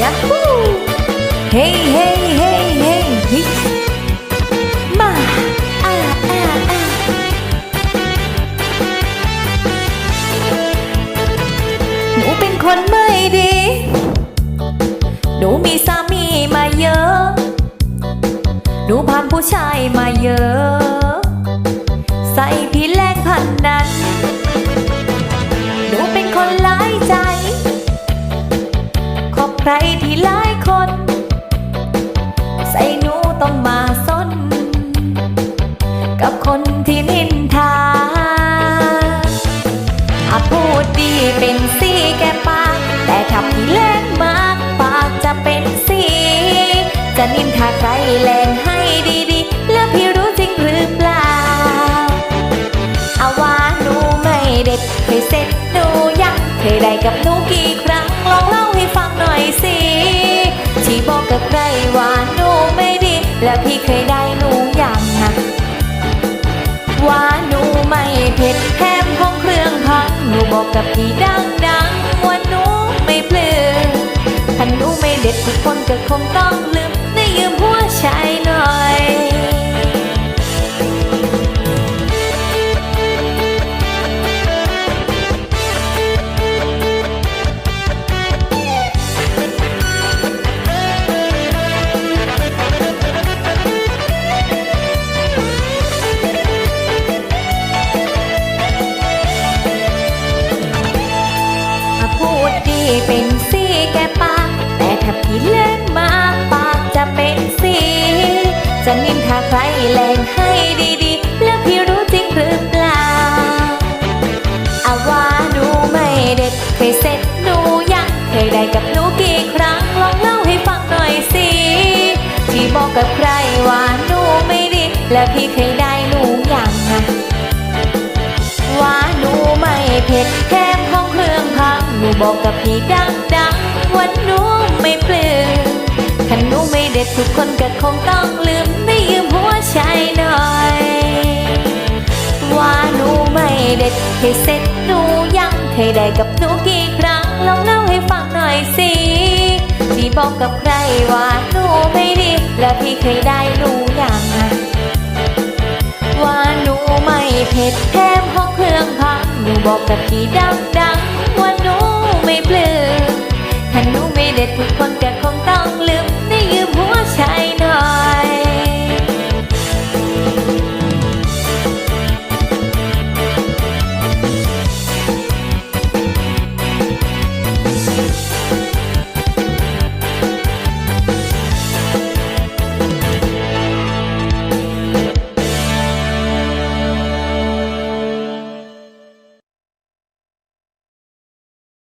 ยาฮูเฮ้เฮ้เฮ้เฮ้เฮ้มา อ่าอ่าอ่าหนูเป็นคนไม่ดี หนูมีสามีมาเยอะ หนูผ่านผู้ชายมาเยอะ ใส่ ใครที่หลายคน ใส่หนูต้องมาซนกับคนที่นินทาอาพูดดีเป็นสีแก่ปากแต่ถ้าพี่แรงมากปากจะเป็นสี จะนินทาใครแรงให้ดีๆ แล้วพี่รู้จริงหรือเปล่าอาว่าหนูไม่เด็ดเคยเสร็จหนูยังเคยได้กับหนูกี่ครั้ง ลองเล่าให้ฟังหน่อยสิ ที่บอกกับใครว่าหนูไม่ดี แล้วพี่เคยได้หนูยังนะว่าหนูไม่เผ็ดแถมของเครื่องพังหนูบอกกับพี่ดังๆว่าหนูไม่เปลือถ้าหนูไม่เด็ดทุกคนก็คงต้องลืม เป็นสีแก่ปากแต่ถ้าพี่เล่นมากปากจะเป็นสี จะนินทาใครแรงให้ดีๆ แล้วพี่รู้จริงหรือเปล่าอาว่าหนูไม่เด็ดเคยเสร็จหนูยังเคยได้กับหนูกี่ครั้งลองเล่าให้ฟังหน่อยสิที่บอกกับใครว่าหนูไม่ดี แล้วพี่เคยได้หนูยังนะว่าหนูไม่เผ็ด บอกกับพี่ดังดังๆว่าหนูไม่เปลือถ้าหนูไม่เด็ดทุกคนก็คงต้องลืมไม่ยืมหัวใจหน่อย ว่าหนูไม่เด็ดเคยเสร็จหนูยังเคยได้กับหนูกี่ครั้งลองเล่าให้ฟังหน่อยสิที่บอกกับใครว่าหนูไม่ดีแล้วพี่เคยได้หนูย่างว่าหนูไม่เผ็ดแถมห้องเครื่องพังหนูบอกกับพี่ดังดัง